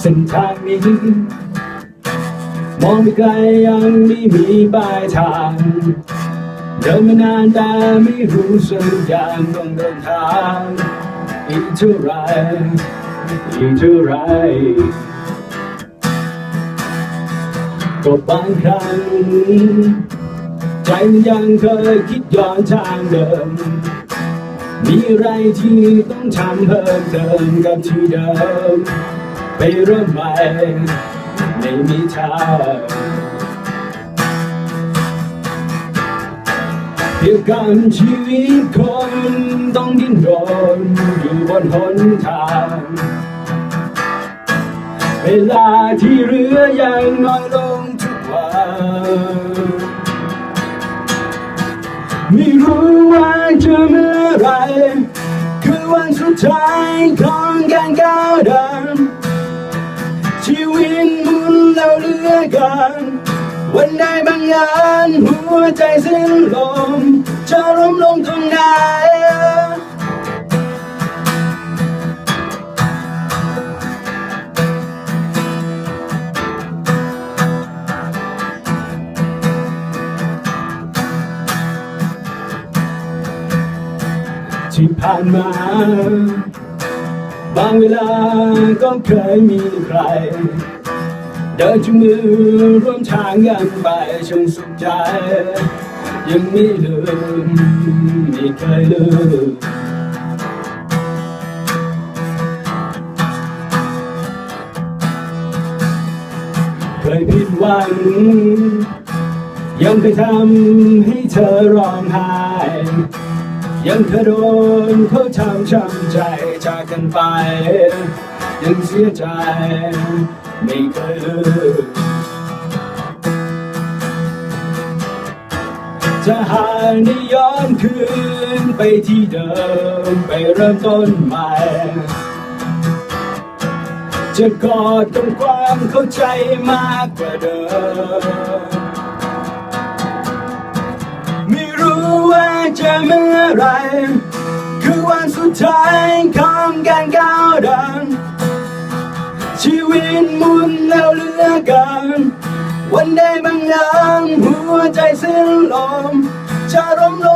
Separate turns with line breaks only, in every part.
เส้นทางนี้มองไปไกลยังไม่มีปลายทาง เดินมานานแต่ไม่รู้สัญญาณต้องเดินทางอีกเท่าไร อีกเท่าไรก็บางครั้งใจมันยังเคยคิดย้อนทางเดิม มีอะไรที่ต้องทำเพิ่มเติมกับที่เดิม ไปเริ่มใหม่ไม่มีทางเดียวกันชีวิตคนต้องดิ้นรนอยู่บ นหนทาง เวลาที่เหลือยังน้อยลงทุกวันไม่รู้ว่าจะเมื่อไร คือวันสุดท้ายของการก้าวเดินชีวิตมุนแล้วเลือกันวันใดบางอย่างหัวใจสิ้นลมจะล้มลงตรงไหน ที่ผ่านมา บางเวลาก็เคยมีใคร เดินจูงมือร่วมทางกันไปช่างสุขใจ ยังไม่ลืมไม่เคยลืมเคยผิดหวังยังเคยทำให้เธอร้องไห้ ยังเคยโดนเขาทำช้ำใจจากกันไป ยังเสียใจไม่เคยลืมจะหาได้ย้อนคืนไปที่เดิมไปเริ่มต้นใหม่ จะกอดกับความเข้าใจมากกว่าเดิม ไม่รู้ว่าจะเมื่อ ไร คือวันสุดท้ายของการก้าวเดินชีวิตมุนแล้วเหลือเกันวันใดบางอย่างหัวใจสิ้นลมจะร่มลง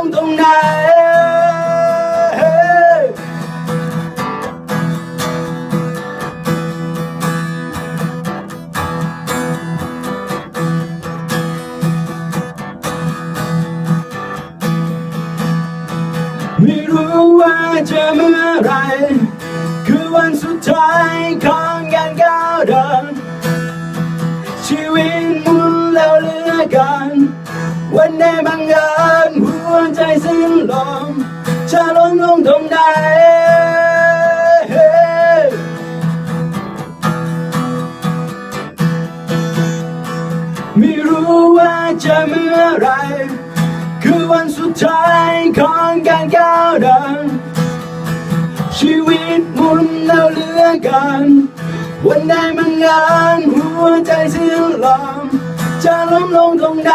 ว่าจะเมื่อไรคือวันสุดท้ายของการก้าวเดิน ชีวิตมุนแล้วเหลือกันวันใดบางอย่างหัวใจสิ้นลมจะล้มลงตรงไหนไม่รู้ว่าจะเมื่อไร วันสุดท้ายของการก้าวเดินชีวิตหมุนเราเหลือกันวันใดมันงานหัวใจสิ้นลมจะล้มลงตรงไหน